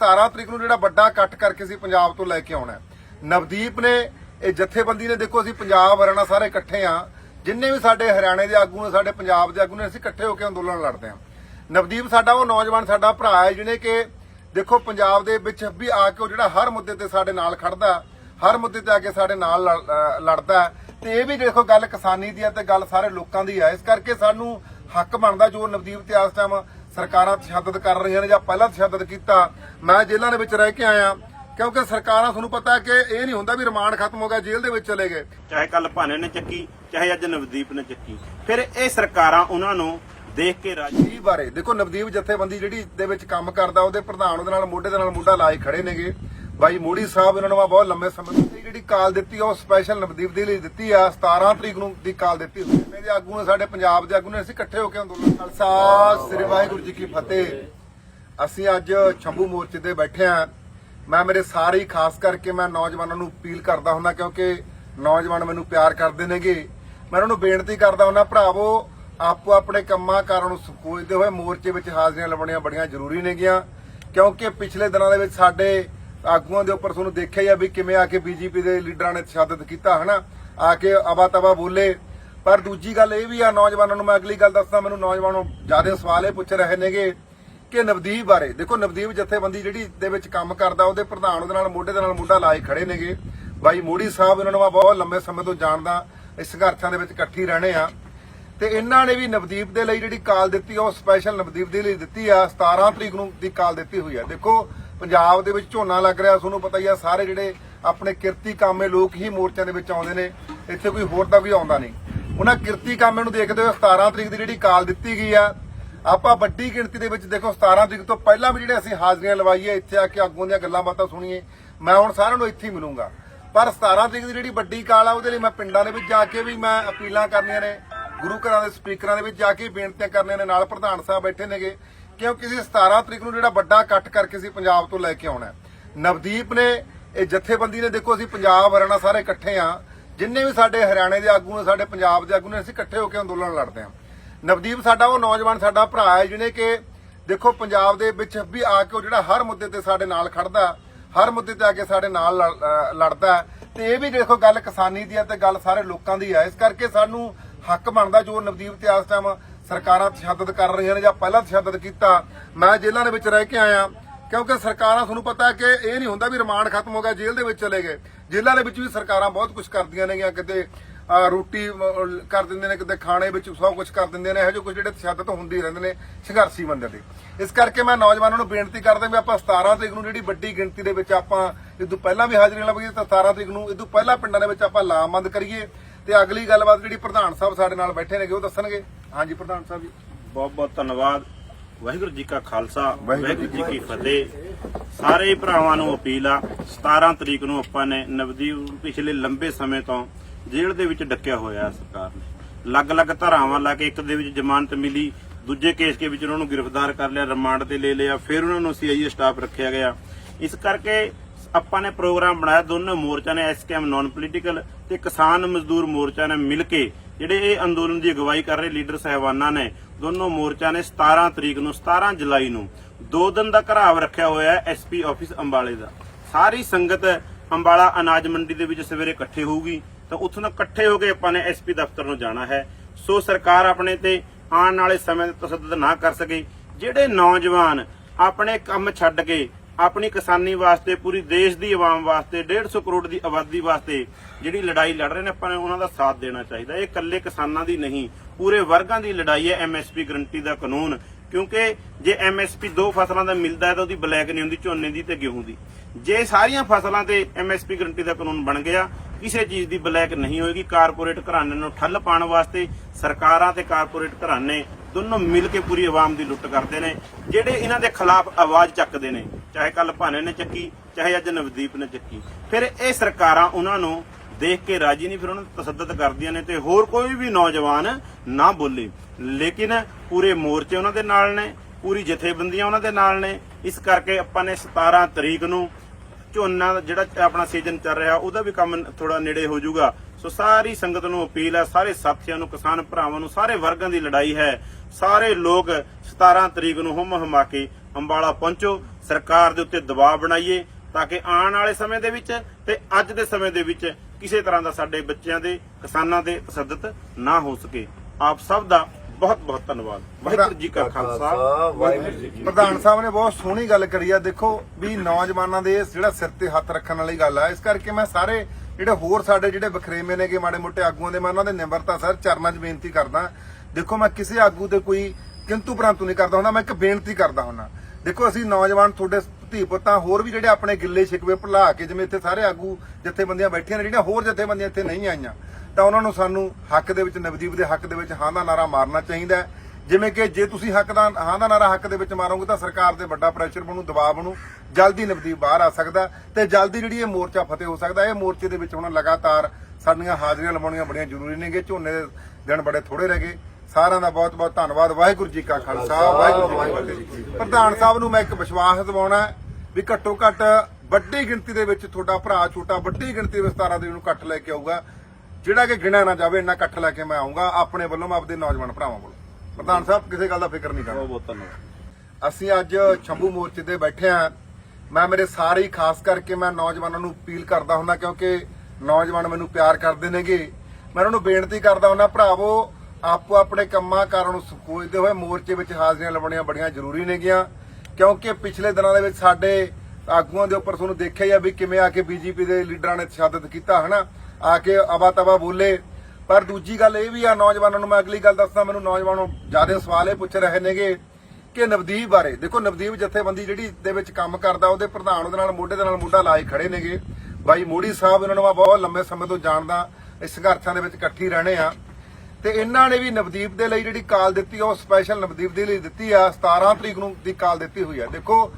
17 ਤਰੀਕ ਨੂੰ ਜਿਹੜਾ ਵੱਡਾ ਇਕੱਠ ਕਰਕੇ ਅਸੀਂ ਪੰਜਾਬ ਤੋਂ ਲੈ ਕੇ ਆਉਣਾ ਨਵਦੀਪ ਨੇ, ਇਹ ਜਥੇਬੰਦੀ ਨੇ ਦੇਖੋ ਅਸੀਂ ਪੰਜਾਬ ਹਰਿਆਣਾ ਸਾਰੇ ਇਕੱਠੇ ਆ ਜਿੰਨੇ ਵੀ ਸਾਡੇ ਹਰਿਆਣੇ ਦੇ ਆਗੂ ਨੇ, ਸਾਡੇ ਪੰਜਾਬ ਦੇ ਆਗੂ ਨੇ, ਅਸੀਂ ਇਕੱਠੇ ਹੋ ਕੇ ਅੰਦੋਲਨ ਲੜਦੇ ਹਾਂ। ਨਵਦੀਪ ਸਾਡਾ ਉਹ ਨੌਜਵਾਨ, ਸਾਡਾ ਭਰਾ ਹੈ ਜਿਹਨੇ ਕਿ ਦੇਖੋ ਪੰਜਾਬ ਦੇ ਵਿੱਚ ਵੀ ਆ ਕੇ ਉਹ ਜਿਹੜਾ ਹਰ ਮੁੱਦੇ ਤੇ ਸਾਡੇ ਨਾਲ ਖੜਦਾ ਹਰ ਮੁੱਦੇ ਤੇ ਆ ਕੇ ਸਾਡੇ ਨਾਲ ਲੜਦਾ ਤੇ ਇਹ ਵੀ ਦੇਖੋ ਗੱਲ ਕਿਸਾਨੀ ਦੀ ਹੈ ਤੇ ਗੱਲ ਸਾਰੇ ਲੋਕਾਂ ਦੀ ਹੈ। ਇਸ ਕਰਕੇ ਸਾਨੂੰ ਹੱਕ ਬਣਦਾ ਜੋ ਨਵਦੀਪ ਤੇ ਇਸ ਟਾਈਮ ਸਰਕਾਰਾਂ ਤਸ਼ੱਦਦ ਕਰ ਰਹੀਆਂ ਨੇ ਜਾਂ ਪਹਿਲਾਂ ਤਸ਼ੱਦਦ ਕੀਤਾ ਮੈਂ ਜੇਲ੍ਹਾਂ ਦੇ ਵਿੱਚ ਰਹਿ ਕੇ ਆਇਆ ਕਿਉਂਕਿ ਸਰਕਾਰਾਂ ਤੁਹਾਨੂੰ ਪਤਾ ਹੈ ਕਿ ਇਹ ਨਹੀਂ ਹੁੰਦਾ ਵੀ ਰਿਮਾਂਡ ਖਤਮ ਹੋ ਗਿਆ ਜੇਲ੍ਹ ਦੇ ਵਿੱਚ ਚਲੇ ਗਏ। ਚਾਹੇ ਕੱਲ ਭਾਨੇ ਨੇ ਚੱਕੀ ਚਾਹੇ ਅੱਜ ਨਵਦੀਪ ਨੇ ਚੱਕੀ। ਫਿਰ ਇਹ ਸਰਕਾਰਾਂ ਉਹਨਾਂ ਨੂੰ ਦੇਖ ਕੇ ਰਾਜੀ ਬਾਰੇ ਦੇਖੋ ਨਵਦੀਪ ਜਥੇਬੰਦੀ ਜਿਹੜੀ ਦੇ ਵਿੱਚ ਕੰਮ ਕਰਦਾ ਉਹਦੇ ਪ੍ਰਧਾਨ ਉਹਦੇ ਨਾਲ ਮੋਢੇ ਦੇ ਨਾਲ ਮੋਢਾ ਲਾਏ ਖੜੇ ਨੇਗੇ। ਬਾਈ ਮੋੜੀ ਸਾਹਿਬ ਇਹਨਾਂ ਨੂੰ ਮੈਂ ਬਹੁਤ ਲੰਮੇ ਸਮੇਂ ਤੋਂ ਇਹ ਜਿਹੜੀ ਕਾਲ ਦਿੱਤੀ, ਉਹ ਸਪੈਸ਼ਲ ਨਵਦੀਪ ਦੇ ਲਈ ਦਿੱਤੀ ਆ 17 ਤਰੀਕ ਨੂੰ ਦੀ ਕਾਲ ਦਿੱਤੀ ਹੋਈ ਹੈ ਆਗੂ ਨੇ ਸਾਡੇ ਪੰਜਾਬ ਦੇ ਆਗੂ ਨੇ, ਅਸੀਂ ਇਕੱਠੇ ਹੋ ਕੇ ਅੰਦੋਲਨ ਖਾਲਸਾ ਸ੍ਰੀ ਵਾਹਿਗੁਰੂ ਜੀ ਕੀ ਫਤਿਹ। ਅਸੀਂ ਅੱਜ ਛੰਭੂ ਮੋਰਚੇ ਤੇ ਬੈਠੇ ਆ। ਮੈਂ ਮੇਰੇ ਸਾਰੇ ਖਾਸ ਕਰਕੇ ਮੈਂ ਨੌਜਵਾਨਾਂ ਨੂੰ ਅਪੀਲ ਕਰਦਾ ਹੁੰਦਾ, ਕਿਉਂਕਿ ਨੌਜਵਾਨ ਮੈਨੂੰ ਪਿਆਰ ਕਰਦੇ ਨੇਗੇ। ਮੈਂ ਉਹਨਾਂ ਨੂੰ ਬੇਨਤੀ ਕਰਦਾ ਹੁੰਦਾ, ਭਰਾਵੋ, ਆਪੋ ਆਪਣੇ ਕੰਮਾਂ ਕਾਰਾਂ ਨੂੰ ਸਕੂਜਦੇ ਹੋਏ ਮੋਰਚੇ ਵਿੱਚ ਹਾਜ਼ਰੀਆਂ ਲਵਾਉਣੀਆਂ ਬੜੀਆਂ ਜ਼ਰੂਰੀ ਨੇਗੀਆਂ, ਕਿਉਂਕਿ ਪਿਛਲੇ ਦਿਨਾਂ ਦੇ ਵਿੱਚ ਸਾਡੇ ਆਗੂਆਂ ਦੇ ਉੱਪਰ ਤੁਹਾਨੂੰ ਦੇਖਿਆ ਹੀ ਆ ਵੀ ਕਿਵੇਂ ਆ ਕੇ ਬੀਜੇਪੀ ਦੇ ਲੀਡਰਾਂ ਨੇ ਤਸ਼ੱਦਦ ਕੀਤਾ, ਹਨਾ? ਆ ਕੇ ਅਵਾ ਤਵਾ ਬੋਲੇ। ਪਰ ਦੂਜੀ ਗੱਲ ਇਹ ਵੀ ਆ ਨੌਜਵਾਨਾਂ ਨੂੰ ਮੈਂ ਅਗਲੀ ਗੱਲ ਦੱਸਦਾ, ਮੈਨੂੰ ਨੌਜਵਾਨੋਂ ਜ਼ਿਆਦਾ ਸਵਾਲ ਇਹ ਪੁੱਛ ਰਹੇ ਨੇਗੇ ਕਿ ਨਵਦੀਪ ਬਾਰੇ। ਦੇਖੋ, ਨਵਦੀਪ ਜਥੇਬੰਦੀ ਜਿਹੜੀ ਦੇ ਵਿੱਚ ਕੰਮ ਕਰਦਾ, ਉਹਦੇ ਪ੍ਰਧਾਨ ਉਹਦੇ ਨਾਲ, ਮੋਢੇ ਦੇ ਨਾਲ ਮੋਢਾ ਲਾਏ ਖੜੇ ਨੇਗੇ। ਬਾਈ ਮੋੜੀ ਸਾਹਿਬ ਇਹਨਾਂ ਨੂੰ ਮੈਂ ਬਹੁਤ ਲੰਬੇ ਸਮੇਂ ਤੋਂ ਜਾਣਦਾ, ਇਸ ਸੰਘਰਸ਼ਾਂ ਦੇ ਵਿੱਚ ਇਕੱਠੀ ਰਹਿਣੇ ਆ। ਤੇ ਇਹਨਾਂ ਨੇ ਵੀ ਨਵਦੀਪ ਦੇ ਲਈ ਜਿਹੜੀ ਕਾਲ ਦਿੱਤੀ ਆ, ਉਹ ਸਪੈਸ਼ਲ ਨਵਦੀਪ ਦੇ ਲਈ ਦਿੱਤੀ ਆ। 17 ਤਰੀਕ ਨੂੰ ਦੀ ਕਾਲ ਦਿੱਤੀ ਹੋਈ ਆ। ਦੇਖੋ ਪੰਜਾਬ ਦੇ ਵਿੱਚ ਝੋਨਾ ਲੱਗ ਰਿਹਾ ਤੁਹਾਨੂੰ ਪਤਾ ਹੀ ਆ ਸਾਰੇ ਜਿਹੜੇ ਆਪਣੇ ਕਿਰਤੀ ਕਾਮੇ ਲੋਕ ਹੀ ਮੋਰਚਿਆਂ ਦੇ ਵਿੱਚ ਆਉਂਦੇ ਨੇ ਇੱਥੇ ਕੋਈ ਹੋਰ ਤਾਂ ਵੀ ਆਉਂਦਾ ਨਹੀਂ। ਉਹਨਾਂ ਕਿਰਤੀ ਕਾਮੇ ਨੂੰ ਦੇਖਦੇ ਹੋਏ 17 ਤਰੀਕ ਦੀ ਜਿਹੜੀ ਕਾਲ ਦਿੱਤੀ ਗਈ ਆ ਆਪਾਂ ਵੱਡੀ ਗਿਣਤੀ ਦੇ ਵਿੱਚ ਦੇਖੋ 17 ਤਰੀਕ ਤੋਂ ਪਹਿਲਾਂ ਵੀ ਜਿਹੜੇ ਅਸੀਂ ਹਾਜ਼ਰੀਆਂ ਲਵਾਈਏ ਇੱਥੇ ਆ ਕੇ ਆਗੂਆਂ ਦੀਆਂ ਗੱਲਾਂ ਬਾਤਾਂ ਸੁਣੀਏ ਮੈਂ ਹੁਣ ਸਾਰਿਆਂ ਨੂੰ ਇੱਥੇ ਹੀ ਮਿਲੂੰਗਾ। ਪਰ 17 ਤਰੀਕ ਦੀ ਜਿਹੜੀ ਵੱਡੀ ਕਾਲ ਆ ਉਹਦੇ ਲਈ ਮੈਂ ਪਿੰਡਾਂ ਦੇ ਵਿੱਚ ਜਾ ਕੇ ਵੀ ਮੈਂ ਅਪੀਲਾਂ ਕਰਨੀਆਂ ਨੇ। ਗੁਰੂ ਘਰਾਂ ਦੇ ਸਪੀਕਰਾਂ ਦੇ ਵਿੱਚ ਜਾ ਕੇ ਬੇਨਤੀਆਂ ਕਰਨੀਆਂ ਨੇ, ਨਾਲ ਪ੍ਰਧਾਨ ਸਾਹਿਬ ਬੈਠੇ ਨੇਗੇ, ਕਿਉਂਕਿ ਅਸੀਂ 17 ਤਰੀਕ ਨੂੰ ਜਿਹੜਾ ਵੱਡਾ ਇਕੱਠ ਕਰਕੇ ਅਸੀਂ ਪੰਜਾਬ ਤੋਂ ਲੈ ਕੇ ਆਉਣਾ ਨਵਦੀਪ ਨੇ, ਇਹ ਜਥੇਬੰਦੀ ਨੇ, ਦੇਖੋ ਅਸੀਂ ਪੰਜਾਬ, ਹਰਿਆਣਾ ਸਾਰੇ ਇਕੱਠੇ ਆ ਜਿੰਨੇ ਵੀ ਸਾਡੇ ਹਰਿਆਣੇ ਦੇ ਆਗੂ ਨੇ, ਸਾਡੇ ਪੰਜਾਬ ਦੇ ਆਗੂ ਨੇ, ਅਸੀਂ ਇਕੱਠੇ ਹੋ ਕੇ ਅੰਦੋਲਨ ਲੜਦੇ ਹਾਂ। ਨਵਦੀਪ ਸਾਡਾ ਉਹ ਨੌਜਵਾਨ, ਸਾਡਾ ਭਰਾ ਹੈ, ਜਿਹਨੇ ਕਿ ਦੇਖੋ ਪੰਜਾਬ ਦੇ ਵਿੱਚ ਵੀ ਆ ਕੇ ਉਹ ਜਿਹੜਾ ਹਰ ਮੁੱਦੇ ਤੇ ਸਾਡੇ ਨਾਲ ਖੜਦਾ ਹਰ ਮੁੱਦੇ ਤੇ ਆ ਕੇ ਸਾਡੇ ਨਾਲ ਲੜਦਾ ਤੇ ਇਹ ਵੀ ਦੇਖੋ ਗੱਲ ਕਿਸਾਨੀ ਦੀ ਹੈ ਤੇ ਗੱਲ ਸਾਰੇ ਲੋਕਾਂ ਦੀ ਹੈ। ਇਸ ਕਰਕੇ ਸਾਨੂੰ ਹੱਕ ਬਣਦਾ ਜੋ ਨਵਦੀਪ ਤੇ ਇਸ ਟਾਈਮ ਸਰਕਾਰਾਂ ਤਸ਼ੱਦਦ ਕਰ ਰਹੀਆਂ ਨੇ ਜਾਂ ਪਹਿਲਾਂ ਤਸ਼ੱਦਦ ਕੀਤਾ। ਮੈਂ ਜੇਲ੍ਹਾਂ ਦੇ ਵਿੱਚ ਰਹਿ ਕੇ ਆਇਆ। ਕਿਉਂਕਿ ਸਰਕਾਰਾਂ, ਤੁਹਾਨੂੰ ਪਤਾ ਹੈ ਕਿ ਇਹ ਨਹੀਂ ਹੁੰਦਾ ਵੀ ਰਿਮਾਂਡ ਖਤਮ ਹੋ ਗਿਆ, ਜੇਲ੍ਹ ਦੇ ਵਿੱਚ ਚਲੇ ਗਏ। ਜੇਲ੍ਹਾਂ ਦੇ ਵਿੱਚ ਵੀ ਸਰਕਾਰਾਂ ਬਹੁਤ ਕੁਝ ਕਰਦੀਆਂ ਨੇਗੀਆਂ। ਕਿਤੇ ਰੋਟੀ ਕਰ ਦਿੰਦੇ ਨੇ, ਕਿਤੇ ਖਾਣੇ ਵਿੱਚ ਸਭ ਕੁਝ ਕਰ ਦਿੰਦੇ ਨੇ। ਇਹੋ ਜਿਹੇ ਕੁਝ ਜਿਹੜੇ ਤਸ਼ੱਦਦ ਹੁੰਦੀ ਰਹਿੰਦੇ ਨੇ ਸੰਘਰਸ਼ੀ ਬੰਦੇ ਦੇ ਇਸ ਕਰਕੇ ਮੈਂ ਨੌਜਵਾਨਾਂ ਨੂੰ ਬੇਨਤੀ ਕਰਦਾ ਵੀ ਆਪਾਂ 17 ਤਰੀਕ ਨੂੰ ਜਿਹੜੀ ਵੱਡੀ ਗਿਣਤੀ ਦੇ ਵਿੱਚ ਆਪਾਂ ਇਹ ਤੋਂ ਪਹਿਲਾਂ ਵੀ ਹਾਜ਼ਰੀ ਲਵਾਂਗੇ ਤਾਂ 17 ਤਰੀਕ ਨੂੰ ਇਹ ਤੋਂ ਪਹਿਲਾਂ ਪਿੰਡਾਂ ਦੇ ਵਿੱਚ ਆਪਾਂ ਲਾਮਬੰਦ ਕਰੀਏ। ਤੇ ਅਗਲੀ ਗੱਲਬਾਤ ਜਿਹੜੀ ਪ੍ਰਧਾਨ ਸਾਹਿਬ ਸਾਡੇ ਨਾਲ ਬੈਠੇ ਨੇਗੇ ਉਹ ਦੱਸਣਗੇ। ਹਾਂਜੀ ਪ੍ਰਧਾਨ ਸਾਹਿਬ ਜੀ। ਬਹੁਤ ਬਹੁਤ ਧੰਨਵਾਦ। ਵਾਹਿਗੁਰੂ ਜੀ ਕਾ ਖਾਲਸਾ ਵਾਹਿਗੁਰੂ ਜੀ ਕੀ ਫਤਿਹ। ਸਾਰੇ ਭਰਾਵਾਂ ਨੂੰ ਅਪੀਲ ਆ 17 ਤਰੀਕ ਨੂੰ ਆਪਾਂ ਨੇ ਨਵਦੀਪ ਪਿਛਲੇ ਲੰਬੇ ਸਮੇਂ ਤੋਂ ਜੇਲ੍ਹ ਦੇ ਵਿੱਚ ਡੱਕਿਆ ਹੋਇਆ ਸਰਕਾਰ ਨੇ। ਅਲੱਗ-ਅਲੱਗ ਧਾਰਾਵਾਂ ਲਾ ਕੇ ਇੱਕ ਦੇ ਵਿੱਚ ਜ਼ਮਾਨਤ ਮਿਲੀ ਦੂਜੇ ਕੇਸ ਦੇ ਵਿੱਚ ਉਹਨਾਂ ਨੂੰ ਗ੍ਰਿਫਤਾਰ ਕਰ ਲਿਆ ਰਿਮਾਂਡ ਤੇ ਲੈ ਲਿਆ ਫਿਰ ਉਹਨਾਂ ਨੂੰ ਸੀਆਈਏ ਸਟਾਫ ਰੱਖਿਆ ਗਿਆ। ਇਸ ਕਰਕੇ ਆਪਾਂ ਨੇ ਪ੍ਰੋਗਰਾਮ ਬਣਾਇਆ, ਦੋਨੋਂ ਮੋਰਚਾ ਨੇ ਐਸਕੇਐਮ ਨਾਨ ਪੋਲੀਟੀਕਲ ਤੇ ਕਿਸਾਨ ਮਜ਼ਦੂਰ ਮੋਰਚਾ ਨੇ ਮਿਲ ਕੇ ਜਿਹੜੇ ਇਹ ਅੰਦੋਲਨ ਦੀ ਅਗਵਾਈ ਕਰ ਰਹੇ ਲੀਡਰ ਸਹਿਬਾਨਾਂ ਨੇ, ਦੋਨੋਂ ਮੋਰਚਾ ਨੇ 17 ਤਰੀਕ ਨੂੰ 17 ਜੁਲਾਈ ਨੂੰ ਦੋ ਦਿਨ ਦਾ ਘਰਾਵ ਰੱਖਿਆ ਹੋਇਆ ਹੈ ਐਸਪੀ ਆਫਿਸ ਅੰਬਾਲੇ ਦਾ। ਸਾਰੀ ਸੰਗਤ ਅੰਬਾਲਾ ਅਨਾਜ ਮੰਡੀ ਦੇ ਵਿੱਚ ਸਵੇਰੇ ਇਕੱਠੇ ਹੋਊਗੀ, ਤਾਂ ਉੱਥੋਂ ਤੋਂ ਇਕੱਠੇ ਹੋ ਕੇ ਆਪਾਂ ਨੇ ਐਸਪੀ ਦਫ਼ਤਰ ਨੂੰ ਜਾਣਾ ਹੈ। ਸੋ ਸਰਕਾਰ ਆਪਣੇ ਤੇ ਆਉਣ ਵਾਲੇ ਸਮੇਂ ਤੇ ਤਸੱਦਦ ਨਾ ਕਰ ਸਕੇ, ਜਿਹੜੇ ਨੌਜਵਾਨ ਆਪਣੇ ਕੰਮ ਛੱਡ ਕੇ ਆਪਣੀ ਕਿਸਾਨੀ ਵਾਸਤੇ, ਪੂਰੀ ਦੇਸ਼ ਦੀ ਆਵਾਮ ਵਾਸਤੇ 150 ਕਰੋੜ ਦੀ ਆਬਾਦੀ ਵਾਸਤੇ ਜਿਹੜੀ ਲੜਾਈ ਲੜ ਰਹੇ ਨੇ, ਆਪਾਂ ਨੇ ਉਹਨਾਂ ਦਾ ਸਾਥ ਦੇਣਾ ਚਾਹੀਦਾ। ਇਹ ਇਕੱਲੇ ਕਿਸਾਨਾਂ ਦੀ ਨਹੀਂ, ਪੂਰੇ ਵਰਗਾਂ ਦੀ ਲੜਾਈ ਹੈ ਐਮਐਸਪੀ ਗਰੰਟੀ ਦਾ ਕਾਨੂੰਨ। ਕਿਉਂਕਿ ਜੇ ਐਮਐਸਪੀ ਦੋ ਫਸਲਾਂ ਦਾ ਮਿਲਦਾ ਹੈ ਤਾਂ ਉਹਦੀ ਬਲੈਕ ਨਹੀਂ ਹੁੰਦੀ, ਝੋਨੇ ਦੀ ਤੇ ਗੇਹੂੰ ਦੀ। ਜੇ ਸਾਰੀਆਂ ਫਸਲਾਂ ਤੇ ਐਮਐਸਪੀ ਗਰੰਟੀ ਦਾ ਕਾਨੂੰਨ ਬਣ ਗਿਆ, ਕਿਸੇ ਚੀਜ਼ ਦੀ ਬਲੈਕ ਨਹੀਂ ਹੋਏਗੀ। ਕਾਰਪੋਰੇਟ ਘਰਾਣੇ ਨੂੰ ਠੱਲ ਪਾਉਣ ਵਾਸਤੇ ਸਰਕਾਰਾਂ ਤੇ ਕਾਰਪੋਰੇਟ ਘਰਾਣੇ ਦੋਨੋਂ ਮਿਲ ਕੇ ਪੂਰੀ ਆਵਾਮ ਦੀ ਲੁੱਟ ਕਰਦੇ ਨੇ, ਜਿਹੜੇ ਇਹਨਾਂ ਦੇ ਖਿਲਾਫ ਆਵਾਜ਼ ਚੱਕਦੇ ਨੇ। ਚਾਹੇ ਕੱਲ ਭਾਨੇ ਨੇ ਚੱਕੀ, ਚਾਹੇ ਅੱਜ ਨਵਦੀਪ ਨੇ ਚੱਕੀ। ਫਿਰ ਇਹ ਸਰਕਾਰਾਂ ਉਹਨਾਂ ਨੂੰ ਦੇਖ ਕੇ ਰਾਜੀ ਨਹੀਂ, ਫਿਰ ਉਹਨਾਂ ਨੂੰ ਤਸੱਦਦ ਕਰਦੀਆਂ ਨੇ ਤੇ ਹੋਰ ਕੋਈ ਵੀ ਨੌਜਵਾਨ ਨਾ ਬੋਲੇ। ਲੇਕਿਨ ਪੂਰੇ ਮੋਰਚੇ ਉਹਨਾਂ ਦੇ ਨਾਲ ਨੇ, ਪੂਰੀ ਜਥੇਬੰਦੀਆਂ ਉਹਨਾਂ ਦੇ ਨਾਲ ਨੇ। ਇਸ ਕਰਕੇ ਆਪਾਂ ਨੇ 17 ਤਰੀਕ ਨੂੰ ਝੋਨਾ ਦਾ ਜਿਹੜਾ ਆਪਣਾ ਸੀਜ਼ਨ ਚੱਲ ਰਿਹਾ, ਉਹਦਾ ਵੀ ਕੰਮ ਥੋੜਾ ਨੇੜੇ ਹੋ ਜਾਊਗਾ। ਸੋ ਸਾਰੀ ਸੰਗਤ ਨੂੰ ਅਪੀਲ ਹੈ, ਸਾਰੇ ਸਾਥੀਆਂ ਨੂੰ, ਕਿਸਾਨ ਭਰਾਵਾਂ ਨੂੰ, ਸਾਰੇ ਵਰਗਾਂ ਦੀ ਲੜਾਈ ਹੈ। ਸਾਰੇ ਲੋਕ 17 ਤਰੀਕ ਨੂੰ ਹੁਮ ਹਮਾ ਕੇ ਅੰਬਾਲਾ ਪਹੁੰਚੋ। ਸਰਕਾਰ ਦੇ ਉੱਤੇ ਦਬਾਅ ਬਣਾਈਏ ਤਾਂ ਕਿ ਆਉਣ ਵਾਲੇ ਸਮੇਂ ਦੇ ਵਿੱਚ ਤੇ ਅੱਜ ਦੇ ਸਮੇਂ ਦੇ ਵਿੱਚ ਕਿਸੇ ਤਰ੍ਹਾਂ ਦਾ ਸਾਡੇ ਬੱਚਿਆਂ ਦੇ ਕਿਸਾਨਾਂ ਦੇ ਤਸੱਦਦ ਨਾ ਹੋ ਸਕੇ। ਆਪ ਸਭ ਦਾ ਬਹੁਤ ਬਹੁਤ ਧੰਨਵਾਦ। ਵਾਹਿਗੁਰੂ ਜੀ ਕਾ ਖਾਲਸਾ। ਵਾਹਿਗੁਰੂ ਜੀ ਕੀ ਪ੍ਰਧਾਨ ਸਾਹਿਬ ਨੇ ਬਹੁਤ ਸੋਹਣੀ ਗੱਲ ਕਰੀ ਆ। ਦੇਖੋ ਵੀ ਨੌਜਵਾਨਾਂ ਦੇ ਜਿਹੜਾ ਸਿਰ ਤੇ ਹੱਥ ਰੱਖਣ ਵਾਲੀ ਗੱਲ ਆ। ਇਸ ਕਰਕੇ ਮੈਂ ਸਾਰੇ ਜਿਹੜੇ ਹੋਰ ਸਾਡੇ ਜਿਹੜੇ ਬਖਰੇਵੇਂ ਨੇਗੇ ਮਾੜੇ ਮੋਟੇ ਆਗੂਆਂ ਦੇ ਮੈਂ ਉਹਨਾਂ ਦੇ ਨਿਮਰਤਾ ਸਰ ਚਰਨਾਂ 'ਚ ਬੇਨਤੀ ਕਰਦਾ। ਦੇਖੋ ਮੈਂ ਕਿਸੇ ਆਗੂ ਦੇ ਕੋਈ ਕਿੰਤੂ ਪ੍ਰੰਤੂ ਨਹੀਂ ਕਰਦਾ ਹੁੰਦਾ ਮੈਂ ਇੱਕ ਬੇਨਤੀ ਕਰਦਾ ਹੁੰਦਾ। ਦੇਖੋ, ਅਸੀਂ ਨੌਜਵਾਨ ਤੁਹਾਡੇ ਧੀ ਪੁੱਤਾਂ ਹੋਰ ਵੀ ਜਿਹੜੇ ਆਪਣੇ ਗਿੱਲੇ ਸ਼ਿਕਵੇ ਭੁਲਾ ਕੇ, ਜਿਵੇਂ ਇੱਥੇ ਸਾਰੇ ਆਗੂ ਜਥੇਬੰਦੀਆਂ ਬੈਠੀਆਂ ਨੇ, ਜਿਹੜੀਆਂ ਹੋਰ ਜਥੇਬੰਦੀਆਂ ਇੱਥੇ ਨਹੀਂ ਆਈਆਂ, ਤਾਂ ਉਹਨਾਂ ਨੂੰ ਸਾਨੂੰ ਹੱਕ ਦੇ ਵਿੱਚ, ਨਵਦੀਪ ਦੇ ਹੱਕ ਦੇ ਵਿੱਚ ਹਾਂ ਦਾ ਨਾਰਾ ਮਾਰਨਾ ਚਾਹੀਦਾ ਜਿਵੇਂ ਕਿ ਜੇ ਤੁਸੀਂ ਹੱਕ ਦਾ, ਹਾਂ ਦਾ ਨਾਰਾ ਹੱਕ ਦੇ ਵਿੱਚ ਮਾਰੋਗੇ, ਤਾਂ ਸਰਕਾਰ ਦੇ ਵੱਡਾ ਪ੍ਰੈਸ਼ਰ ਬਣੂ, ਦਬਾਅ ਬਣੂ। ਜਲਦੀ ਨਵਦੀਪ ਬਾਹਰ ਆ ਸਕਦਾ ਤੇ ਜਲਦੀ ਜਿਹੜੀ ਇਹ ਮੋਰਚਾ ਫਤਿਹ ਹੋ ਸਕਦਾ ਇਹ ਮੋਰਚੇ ਦੇ ਵਿੱਚ ਹੁਣ ਲਗਾਤਾਰ ਸਾਡੀਆਂ ਹਾਜ਼ਰੀਆਂ ਲਵਾਉਣੀਆਂ ਬੜੀਆਂ ਜ਼ਰੂਰੀ ਨੇਗੇ, ਝੋਨੇ ਦੇ ਦਿਨ ਬੜੇ ਥੋੜੇ ਰਹਿ ਗਏ। ਸਾਰਿਆਂ ਦਾ ਬਹੁਤ ਬਹੁਤ ਧੰਨਵਾਦ। ਵਾਹਿਗੁਰੂ ਜੀ ਕਾ ਖਾਲਸਾ ਵਾਹਿਗੁਰੂ ਜੀ ਕੀ ਫਤਿਹ ਪ੍ਰਧਾਨ ਸਾਹਿਬ ਨੂੰ ਮੈਂ ਇੱਕ ਵਿਸ਼ਵਾਸ ਦਿਵਾਉਣਾ ਵੀ ਘੱਟੋ ਘੱਟ ਵੱਡੀ ਗਿਣਤੀ ਦੇ ਵਿੱਚ ਤੁਹਾਡਾ ਭਰਾ ਛੋਟਾ ਵੱਡੀ ਗਿਣਤੀ ਵਿੱਚ 17 ਦੇ ਨੂੰ ਇਕੱਠ ਲੈ ਕੇ ਆਊਗਾ। ਜਿਹੜਾ ਕਿ ਗਿਣਿਆ ਨਾ ਜਾਵੇ ਇੰਨਾ ਇਕੱਠ ਲੈ ਕੇ ਮੈਂ ਆਉਂਗਾ ਆਪਣੇ ਵੱਲੋਂ ਮੈਂ ਆਪਦੇ ਨੌਜਵਾਨ ਭਰਾਵਾਂ ਵੱਲੋਂ ਪ੍ਰਧਾਨ ਸਾਹਿਬ ਕਿਸੇ ਗੱਲ ਦਾ ਫਿਕਰ ਨਹੀਂ ਕਰਨਾ। ਬਹੁਤ ਧੰਨਵਾਦ। ਅਸੀਂ ਅੱਜ ਸ਼ੰਭੂ ਮੋਰਚੇ ਤੇ ਬੈਠੇ ਆ ਮੈਂ ਮੇਰੇ ਸਾਰੇ ਖਾਸ ਕਰਕੇ ਮੈਂ ਨੌਜਵਾਨਾਂ ਨੂੰ ਅਪੀਲ ਕਰਦਾ ਹੁੰਦਾ ਕਿਉਂਕਿ ਨੌਜਵਾਨ ਮੈਨੂੰ ਪਿਆਰ ਕਰਦੇ ਨੇਗੇ। ਮੈਂ ਉਹਨਾਂ ਨੂੰ ਬੇਨਤੀ ਕਰਦਾ ਹੁੰਦਾ ਭਰਾਵੋ ਆਪੋ ਆਪਣੇ ਕੰਮਾਂ ਕਾਰਾਂ ਨੂੰ ਸੋਚਦੇ ਹੋਏ ਮੋਰਚੇ ਵਿੱਚ ਹਾਜ਼ਰੀਆਂ ਲਵਾਉਣੀਆਂ ਬੜੀਆਂ ਜ਼ਰੂਰੀ ਨੇਗੀਆਂ, ਕਿਉਂਕਿ ਪਿਛਲੇ ਦਿਨਾਂ ਦੇ ਵਿੱਚ ਸਾਡੇ ਆਗੂਆਂ ਦੇ ਉੱਪਰ ਤੁਹਾਨੂੰ ਦੇਖਿਆ ਹੀ ਆ ਵੀ ਕਿਵੇਂ ਆ ਕੇ ਬੀਜੇਪੀ ਦੇ ਲੀਡਰਾਂ ਨੇ ਸ਼ਹਾਦਤ ਕੀਤਾ, ਹਨਾ? ਆ ਕੇ ਅਵਾ ਤਵਾ ਬੋਲੇ। ਪਰ ਦੂਜੀ ਗੱਲ ਇਹ ਵੀ ਆ, ਨੌਜਵਾਨਾਂ ਨੂੰ ਮੈਂ ਅਗਲੀ ਗੱਲ ਦੱਸਦਾ, ਮੈਨੂੰ ਨੌਜਵਾਨੋਂ ਜ਼ਿਆਦਾ ਸਵਾਲ ਇਹ ਪੁੱਛ ਰਹੇ ਨੇਗੇ ਕਿ ਨਵਦੀਪ ਬਾਰੇ, ਦੇਖੋ ਨਵਦੀਪ ਜਥੇਬੰਦੀ ਜਿਹੜੀ ਦੇ ਵਿੱਚ ਕੰਮ ਕਰਦਾ, ਉਹਦੇ ਪ੍ਰਧਾਨ ਉਹਦੇ ਨਾਲ ਮੋਢੇ ਦੇ ਨਾਲ ਮੋਢਾ ਲਾਏ ਖੜੇ ਨੇਗੇ। ਬਾਈ ਮੋੜੀ ਸਾਹਿਬ ਇਹਨਾਂ ਨੂੰ ਮੈਂ ਬਹੁਤ ਲੰਮੇ ਸਮੇਂ ਤੋਂ ਜਾਣਦਾ, ਇਸ ਸੰਘਰਸ਼ਾਂ ਦੇ ਵਿੱਚ ਇਕੱਠੀ ਰਹਿਣੇ ਆ। ਤੇ ਇਹਨਾਂ ਨੇ ਵੀ ਨਵਦੀਪ ਦੇ ਲਈ ਜਿਹੜੀ ਕਾਲ ਦਿੱਤੀ ਆ, ਉਹ ਸਪੈਸ਼ਲ ਨਵਦੀਪ ਦੇ ਲਈ ਦਿੱਤੀ ਆ 17 ਤਰੀਕ ਨੂੰ ਦੀ ਕਾਲ ਦਿੱਤੀ ਹੋਈ ਆ। ਦੇਖੋ